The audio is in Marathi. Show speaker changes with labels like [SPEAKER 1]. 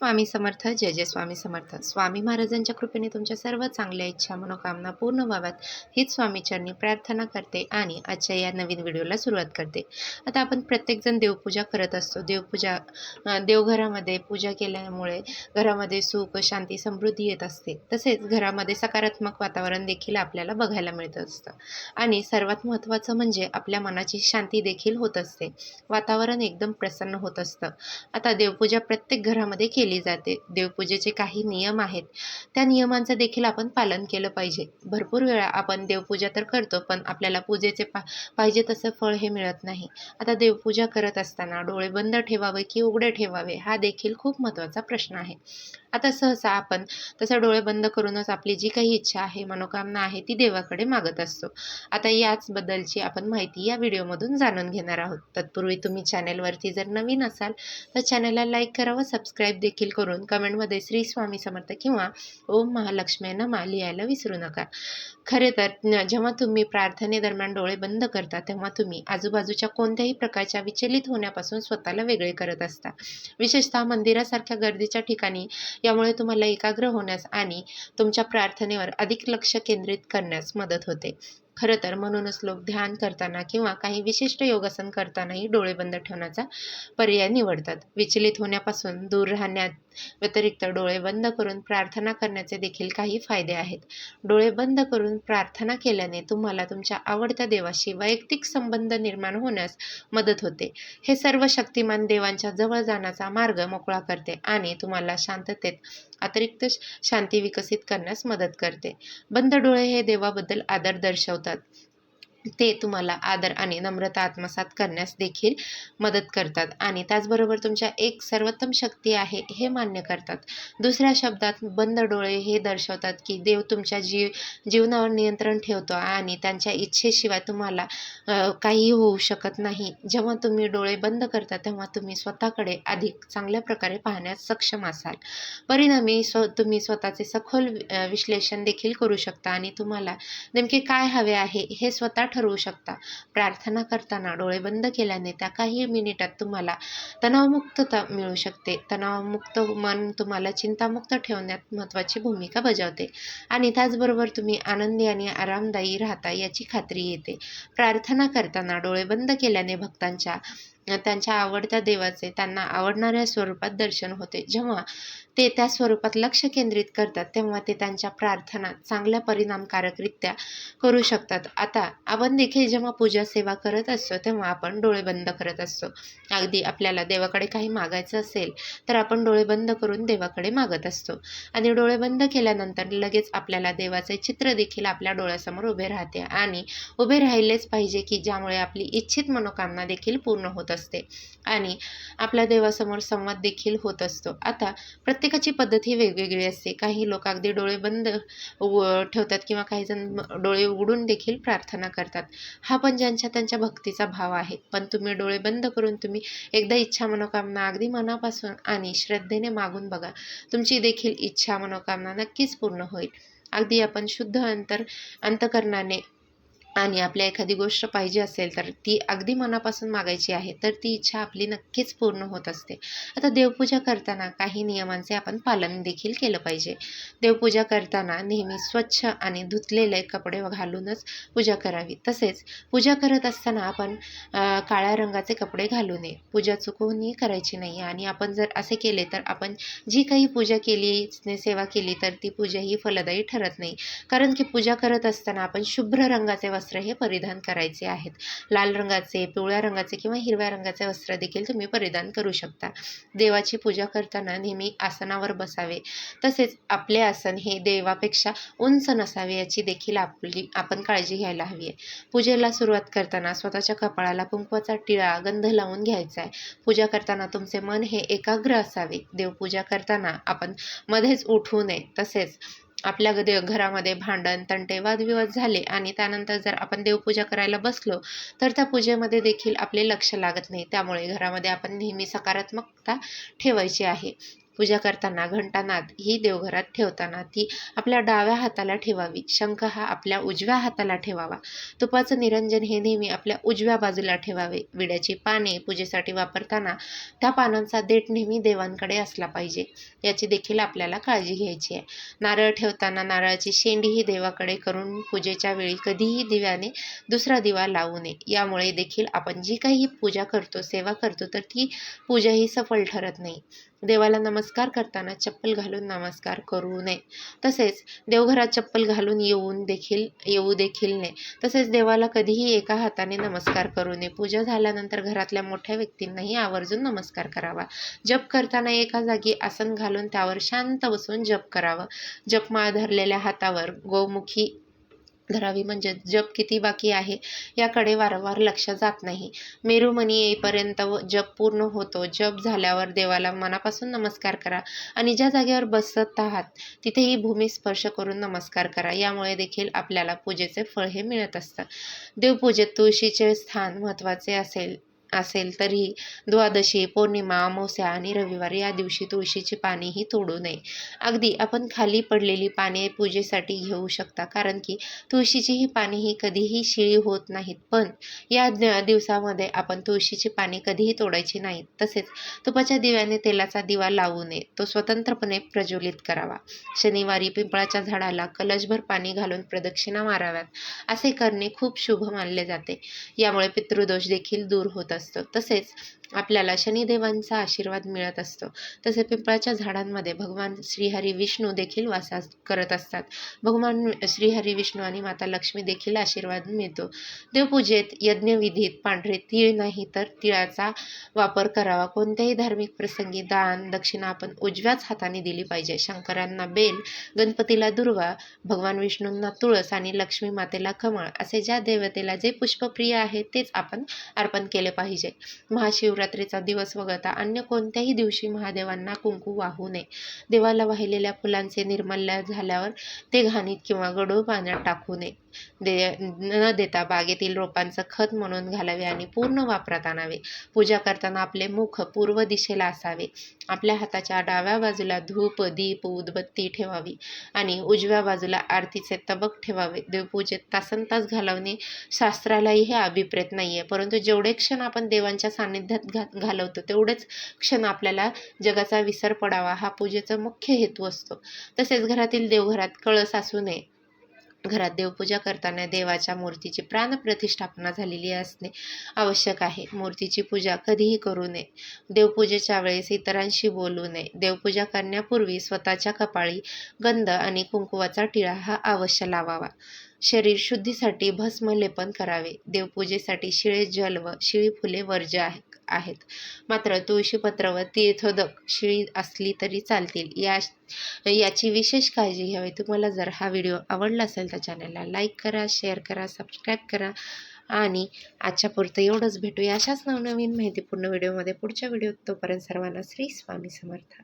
[SPEAKER 1] स्वामी समर्थ जय जय स्वामी समर्थ. स्वामी महाराजांच्या कृपेने तुमच्या सर्व चांगल्या इच्छा मनोकामना पूर्ण व्हाव्यात. हीच स्वामीचरणी प्रार्थना करते आणि आजच्या या नवीन व्हिडिओला सुरुवात करते. आता आपण प्रत्येकजण देवपूजा करत असतो. देवपूजा देवघरामध्ये पूजा केल्यामुळे घरामध्ये सुख शांती समृद्धी येत असते. तसेच घरामध्ये सकारात्मक वातावरण देखील आपल्याला बघायला मिळत असतं. आणि सर्वात महत्त्वाचं म्हणजे आपल्या मनाची शांती देखील होत असते. वातावरण एकदम प्रसन्न होत असतं. आता देवपूजा प्रत्येक घरामध्ये केली जाते. देवपूजेचे काही नियम आहेत. त्या नियमांचं देखील आपण पालन केलं पाहिजे. भरपूर वेळा आपण देवपूजा तर करतो पण आपल्याला पूजेचे पा पाहिजे तसं फळ हे मिळत नाही. आता देवपूजा करत असताना डोळे बंद ठेवावे की उघडे ठेवावे हा देखील खूप महत्त्वाचा प्रश्न आहे. आता सहसा आपण तसं डोळे बंद करूनच आपली जी काही इच्छा आहे मनोकामना आहे ती देवाकडे मागत असतो. आता याचबद्दलची आपण माहिती या व्हिडिओमधून जाणून घेणार आहोत. तत्पूर्वी तुम्ही चॅनेलवरती जर नवीन असाल तर चॅनलला लाईक करा व सबस्क्राईब देखील करून कमेंटमध्ये श्री स्वामी समर्थ किंवा ओम महालक्ष्मी नमा लिहायला विसरू नका. खरे तर जेव्हा तुम्ही प्रार्थनेदरम्यान डोळे बंद करता तेव्हा तुम्ही आजूबाजूच्या कोणत्याही प्रकारच्या विचलित होण्यापासून स्वतःला वेगळे करत असता. विशेषतः मंदिरासारख्या गर्दीच्या ठिकाणी यामुळे तुम्हाला एकाग्र होण्यास आणि तुमच्या प्रार्थनेवर अधिक लक्ष केंद्रित करण्यास मदत होते. खरं तर म्हणूनच लोक ध्यान करताना किंवा काही विशिष्ट योगासन करतानाही डोळे बंद ठेवण्याचा पर्याय निवडतात. विचलित होण्यापासून दूर राहण्यात व्यतिरिक्त डोळे बंद करून प्रार्थना करण्याचे देखील काही फायदे आहेत. डोळे बंद करून प्रार्थना केल्याने तुम्हाला तुमच्या आवडत्या देवाशी वैयक्तिक संबंध निर्माण होण्यास मदत होते. हे सर्व शक्तिमान देवांच्या जवळ जाण्याचा मार्ग मोकळा करते आणि तुम्हाला शांततेत अतिरिक्त शांती विकसित करण्यास मदत करते. बंद डोळे हे देवाबद्दल आदर दर्शवतात. ते तुम्हाला आदर आणि नम्रता आत्मसात करण्यास देखील मदत करतात. आणि त्याचबरोबर तुमच्या एक सर्वोत्तम शक्ती आहे हे मान्य करतात. दुसऱ्या शब्दात बंद डोळे हे दर्शवतात की देव तुमच्या जीव जीवनावर नियंत्रण ठेवतो आणि त्यांच्या इच्छेशिवाय तुम्हाला काहीही होऊ शकत नाही. जेव्हा तुम्ही डोळे बंद करता तेव्हा तुम्ही स्वतःकडे अधिक चांगल्या प्रकारे पाहण्यास सक्षम असाल. परिणामी स्व तुम्ही स्वतःचे सखोल विश्लेषण देखील करू शकता आणि तुम्हाला नेमके काय हवे आहे हे स्वतः ठरवू शकता. प्रार्थना करताना डोळे बंद केल्याने त्या काही मिनिटात तुम्हाला तणावमुक्तता मिळू शकते. तणावमुक्त मन तुम्हाला चिंतामुक्त ठेवण्यात महत्त्वाची भूमिका बजावते. आणि त्याचबरोबर तुम्ही आनंदी आणि आरामदायी राहता याची खात्री येते. प्रार्थना करताना डोळे बंद केल्याने भक्तांच्या त्यांच्या आवडत्या देवाचे त्यांना आवडणाऱ्या स्वरूपात दर्शन होते. जेव्हा ते त्या स्वरूपात लक्ष केंद्रित करतात तेव्हा ते त्यांच्या प्रार्थना चांगल्या परिणामकारकरित्या करू शकतात. आता आपण देखील जेव्हा पूजा सेवा करत असतो तेव्हा आपण डोळे बंद करत असतो. अगदी आपल्याला देवाकडे काही मागायचं असेल तर आपण डोळे बंद करून देवाकडे मागत असतो. आणि डोळे बंद केल्यानंतर लगेच आपल्याला देवाचे चित्र देखील आपल्या डोळ्यासमोर उभे राहते. आणि उभे राहिलेच पाहिजे की ज्यामुळे आपली इच्छित मनोकामना देखील पूर्ण होत असते असते. आणि आपल्या देवासमोर संवाद देखील होत असतो. आता प्रत्येकाची पद्धत ही वेगवेगळी असते. काही लोक अगदी डोळे बंद ठेवतात किंवा काही जण डोळे उघडून देखील प्रार्थना करतात. हा पण ज्यांच्या त्यांच्या भक्तीचा भाव आहे. पण तुम्ही डोळे बंद करून तुम्ही एकदा इच्छा मनोकामना अगदी मनापासून आणि श्रद्धेने मागून बघा. तुमची देखील इच्छा मनोकामना नक्कीच पूर्ण होईल. अगदी आपण शुद्ध अंतर अंतकरणाने आणि आपल्या एखादी गोष्ट पाहिजे असेल तर ती अगदी मनापासून मागायची आहे तर ती इच्छा आपली नक्कीच पूर्ण होत असते. आता देवपूजा करताना काही नियमांचे आपण पालन देखील केलं पाहिजे. देवपूजा करताना नेहमी स्वच्छ आणि धुतलेले कपडे घालूनच पूजा करावी. तसेच पूजा करत असताना आपण काळ्या रंगाचे कपडे घालू नये. पूजा चुकवूनही करायची नाही आणि आपण जर असे केले तर आपण जी काही पूजा केली सेवा केली तर ती पूजा ही फलदायी ठरत नाही. कारण की पूजा करत असताना आपण शुभ्र रंगाचे वस्त्र हे परिधान करायचे आहेत. लाल रंगाचे पिवळ्या रंगाचे किंवा हिरव्या रंगाचे वस्त्र देखील तुम्ही परिधान करू शकता. देवाची पूजा करताना नेहमी आसनावर बसावे. तसेच आपले आसन हे देवापेक्षा उंच नसावे याची देखील आपली आपण काळजी घ्यायला हवी आहे. पूजेला सुरुवात करताना स्वतःच्या कपाळाला कुंकवाचा टिळा गंध लावून घ्यायचा आहे. पूजा करताना तुमचे मन हे एकाग्र असावे. देवपूजा करताना आपण मध्येच उठू नये. तसेच आपल्या ग- देव घरामध्ये भांडण तंटे वादविवाद झाले आणि त्यानंतर जर आपण देवपूजा करायला बसलो तर त्या पूजेमध्ये देखील आपले लक्ष लागत नाही. त्यामुळे घरामध्ये आपण नेहमी सकारात्मकता ठेवायची आहे. पूजा करताना घंटानाद ही देवघरात ठेवताना ती आपल्या डाव्या हाताला ठेवावी. शंख हा आपल्या उजव्या हाताला ठेवावा. तुपाचं निरंजन हे नेहमी आपल्या उजव्या बाजूला ठेवावे. विड्याची पाने पूजेसाठी वापरताना त्या पानांचा देठ नेहमी देवांकडे असला पाहिजे. याची देखील आपल्याला काळजी घ्यायची आहे. नारळ ठेवताना नारळाची शेंडी ही देवाकडे करून पूजेच्या वेळी कधीही दिव्याने दुसरा दिवा लावू नये. यामुळे देखील आपण जी काही पूजा करतो सेवा करतो तर ती पूजा ही सफल ठरत नाही. देवाला नमस्कार करताना चप्पल घालून नमस्कार करू नये. तसेच देवघरात चप्पल घालून येऊन देखील येऊ देखील नये. तसेच देवाला कधीही एका हाताने नमस्कार करू नये. पूजा झाल्यानंतर घरातल्या मोठ्या व्यक्तींनाही आवर्जून नमस्कार करावा. जप करताना एका जागी आसन घालून त्यावर शांत बसून जप करावं. जपमाळ धरलेल्या हातावर गोमुखी धरावी म्हणजे जप किती बाकी आहे याकडे वारंवार लक्ष जात नाही. मेरुमणी येईपर्यंत व जप पूर्ण होतो. जप झाल्यावर देवाला मनापासून नमस्कार करा आणि ज्या जागेवर बसत आहात तिथेही भूमी स्पर्श करून नमस्कार करा. यामुळे देखील आपल्याला पूजेचे फळ हे मिळत असतं. देवपूजेत तुळशीचे स्थान महत्त्वाचे असेल. असेल तरी द्वादशी पौर्णिमा अमावस्या आणि रविवार या दिवशी तुळशीची पानेही तोडू नये. अगदी आपण खाली पडलेली पाने पूजेसाठी घेऊ शकता कारण की तुळशीची ही पाने ही कधीही शिळी होत नाहीत. पण या दिवसामध्ये आपण तुळशीची पाने कधीही तोडायची नाहीत. तसेच तुपाच्या दिव्याने तेलाचा दिवा लावू नये. तो स्वतंत्रपणे प्रज्वलित करावा. शनिवारी पिंपळाच्या झाडाला कलशभर पाणी घालून प्रदक्षिणा माराव्यात. असे करणे खूप शुभ मानले जाते. यामुळे पितृदोष देखील दूर होत असतो. तसेच आपल्याला शनिदेवांचा आशीर्वाद मिळत असतो. तसे पिंपळाच्या झाडांमध्ये भगवान श्रीहरी विष्णू देखील वासास करत असतात. भगवान श्रीहरी विष्णू आणि माता लक्ष्मी देखील आशीर्वाद मिळतो. देवपूजेत यज्ञविधीत पांढरे तीळ नाही तर तिळाचा वापर करावा. कोणत्याही धार्मिक प्रसंगी दान दक्षिणा आपण उजव्याच हाताने दिली पाहिजे. शंकरांना बेल गणपतीला दुर्वा भगवान विष्णूंना तुळस आणि लक्ष्मी मातेला कमळ असे ज्या देवतेला जे पुष्पप्रिय आहे तेच आपण अर्पण केले पाहिजे. पाहिजे. महाशिवरात्रीचा दिवस वगळता अन्य कोणत्याही दिवशी महादेवांना कुंकू वाहू नये. देवाला वाहिलेल्या फुलांचे निर्मल्य झाल्यावर ते घाणीत किंवा गढूळ पाण्यात टाकू नये. दे न देता बागेतील रोपांचं खत म्हणून घालावे आणि पूर्ण वापरात आणावे. पूजा करताना आपले मुख पूर्व दिशेला असावे. आपल्या हाताच्या डाव्या बाजूला धूप दीप उदबत्ती ठेवावी आणि उजव्या बाजूला आरतीचे तबक ठेवावे. देवपूजेत तासन तास घालवणे शास्त्रालाही हे अभिप्रेत नाही आहे परंतु जेवढे क्षण आपण देवांच्या सान्निध्यात घा घालवतो तेवढेच क्षण आपल्याला जगाचा विसर पडावा हा पूजेचा मुख्य हेतू असतो. तसेच घरातील देवघरात कळस असू नये. घरात देवपूजा करताना देवाच्या मूर्तीची प्राणप्रतिष्ठापना झालेली असणे आवश्यक आहे. मूर्तीची पूजा कधीही करू नये. देवपूजेच्या वेळेस इतरांशी बोलू नये. देवपूजा करण्यापूर्वी स्वतःच्या कपाळी गंध आणि कुंकुवाचा टिळा हा अवश्य लावावा. शरीर शुद्धीसाठी भस्म लेपन करावे. देवपूजेसाठी शिळे जल व शिळी फुले वर्ज्य आहे. आहेत. मात्र तुळशीपत्र व तीर्थोदक शिळी असली तरी चालतील. या याची विशेष काळजी घ्यावी. तुम्हाला जर हा व्हिडिओ आवडला असेल तर चॅनलला लाईक करा शेअर करा सबस्क्राईब करा आणि आजच्या पुरतं एवढंच भेटूया. अशाच नवनवीन माहितीपूर्ण व्हिडिओमध्ये पुढच्या व्हिडिओत तोपर्यंत सर्वांना श्री स्वामी समर्थ.